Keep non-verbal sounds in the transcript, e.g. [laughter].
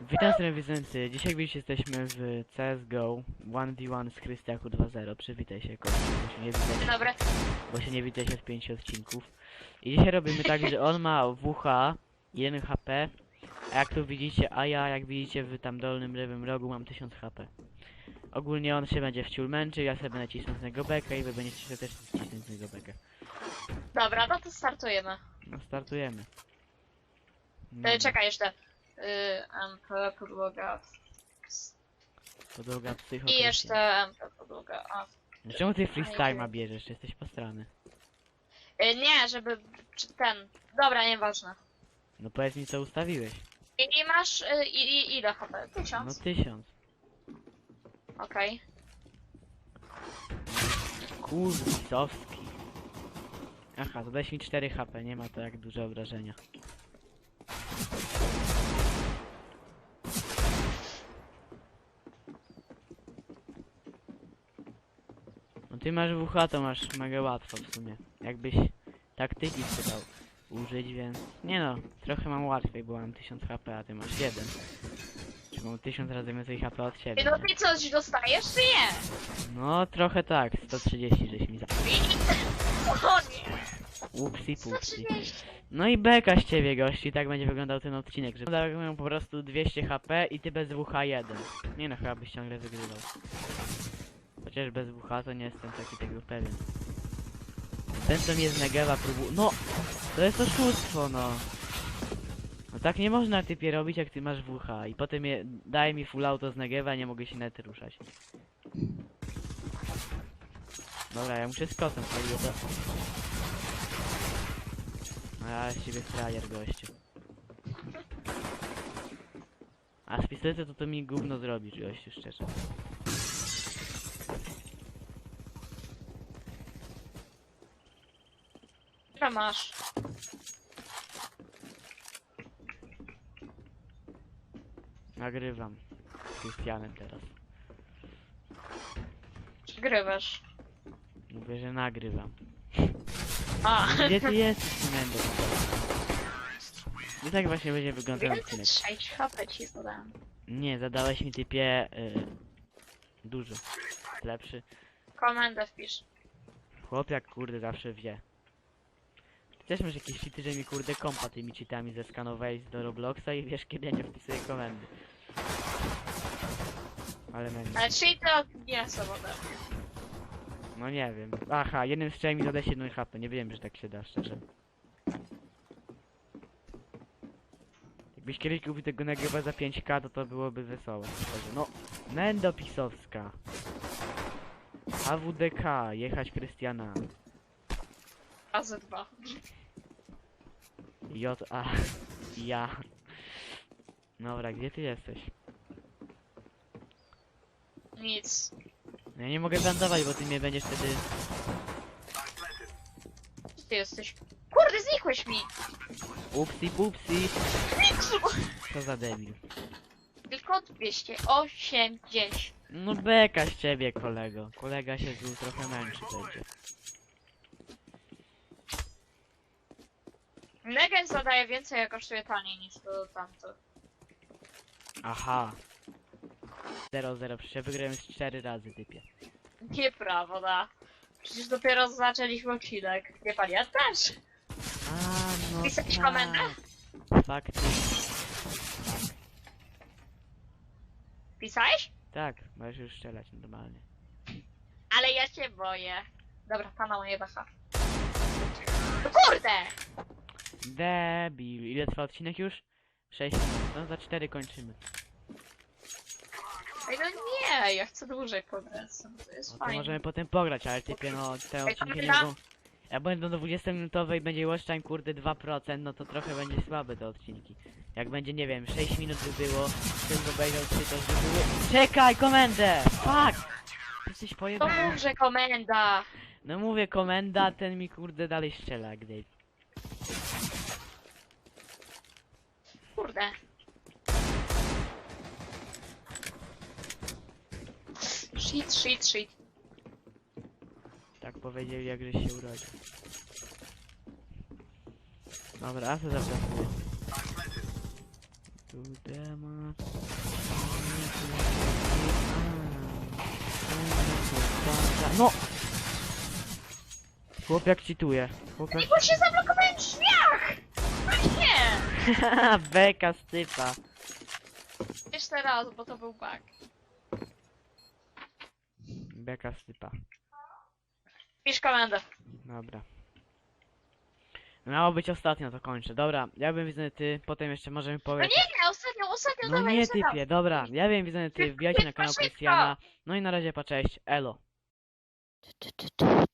Witam serwisy. Dzisiaj dziś jesteśmy w CSGO 1v1 z Chrystiaku 2.0. Przywitaj się, Kościół, bo się nie Dzień widać, dobry. bo się nie widać od 5 odcinków. I dzisiaj robimy tak, że on ma WH 1 HP, a jak tu widzicie, a ja jak widzicie w tam dolnym lewym rogu mam 1000 HP. Ogólnie on się będzie wciul męczył, ja sobie będę z niego bekę i wy będziecie się też cisnąć z niego bekę. Dobra, no to startujemy. No startujemy. No, E, czekaj jeszcze. Y, MP podłoga. Podłoga psycho. I jeszcze MP podłoga. A. Czemu ty freestyle'a bierzesz? Jesteś postrany. Y, nie, żeby. Czy ten. Dobra, nieważne. No powiedz mi co ustawiłeś. I, i masz. Y, i, i, ile HP? No Tysiąc? tysiąc. Okej. Kurwisowski. Aha, zadałeś mi 4 HP, nie ma to jak duże obrażenia. No ty masz WH, to masz mega łatwo w sumie. Jakbyś taktyki chciał użyć, więc... Nie no, trochę mam łatwiej, bo mam 1000 HP, a ty masz 1. Czy mam 1000 razy więcej HP od ciebie. I no ty coś dostajesz, czy nie? No trochę tak, 130 żeś mi za... [laughs] O nie! Upsi pupsi. 130. No i beka z ciebie gości, tak będzie wyglądał ten odcinek, że dają po prostu 200 HP i ty bez WH1. Nie no, chyba byś ciągle wygrywał. Chociaż bez WH to nie jestem taki tego pewien. Ten co mnie z Negewa próbuje... No! To jest oszustwo, no! No tak nie można typie robić jak ty masz WH i potem je, mi full auto z Negewa i nie mogę się nawet ruszać. Dobra, ja muszę z kotem chodzić to... Ja z ciebie frajer gościu. A z pistoletu to to mi gówno zrobisz gościu, szczerze. Ile masz? Nagrywam. Z Krystianem teraz. Przegrywasz. Mówię, że nagrywam. A. Gdzie ty jesteś, Mendo? I tak właśnie będzie wyglądał odcinek. 6 HP ci podam. Nie, zadałeś mi typie... Y, dużo. Lepszy. Komendę wpisz. Chłopiak kurde zawsze wie. Też masz jakieś cheaty, że mi kurde kompa tymi cheatami zeskanowałeś do Robloxa i wiesz kiedy ja nie wpisuję komendy. Ale menu. Ale czyli to nie są ode mnie. No nie wiem. Aha, jednym strzałem mi zadaje 7 HP. Nie wiem, że tak się da, szczerze. Jakbyś kiedyś kupił tego nagrywa za 5k, to to byłoby wesołe. Szczerze. No, Mendo Pisowska. AWDK, jechać Krystiana. Razy dwa. J A [laughs] ja. Dobra, gdzie ty jesteś? Nic. No Ja nie mogę lądować, bo ty mnie będziesz wtedy. Gdzie ty jesteś? Kurde, znikłeś mi! Upsi pupsi. Miksu! Co za debil. Tylko 280. No beka z ciebie, kolego. Kolega się tu trochę męczy będzie. Negen zadaje więcej, a kosztuje taniej niż to tamto. Aha. 0-0, przecież ja wygrałem z 4 razy, typie. Nieprawda. Przecież dopiero zaczęliśmy odcinek. Wie pan, ja też. A, no Pisałeś tak. komendę? Faktycznie. Pisałeś? Tak, możesz już strzelać normalnie. Ale ja się boję. Dobra, pana moje waha. No kurde! Debil. Ile trwa odcinek już? 6 minut. No za 4 kończymy. Ej, no nie, ja chcę dłużej pograć. To jest No to fajne. możemy potem pograć, ale typie no te odcinki nie pamiętam- mogą... Jak będą do 20 minutowej będzie watch time kurde 2%, no to trochę będzie słabe te odcinki. Jak będzie, nie wiem, 6 minut by było, ktoś obejrzał 3 to by było... Czekaj, komendę! Fuck! Jesteś To pojebany. mów, że komenda. No mówię komenda, ten mi kurde dalej strzela, gdy kurde. Shit, shit, shit. Tak powiedzieli, jakże się urodził. Dobra, a co zabrakło? Tu dema... No! Chłopiak cheatuje. Chłopiak... Bo się zablokowałem w drzwiach! No nie! [laughs] Beka z typa. Jeszcze raz, bo to był bug. Beka z typa. Pisz komendę. Dobra. Miało być ostatnio, to kończę. Dobra, ja bym widzę ty, potem jeszcze możemy No powiedzieć. nie, nie, ostatnio, ostatnio, No dawaj, nie raz. typie, dobra, ja wiem widzę ty, wbijajcie na kanał Szybko. Krystiana. No i na razie pa cześć, elo. Tu, tu, tu, tu.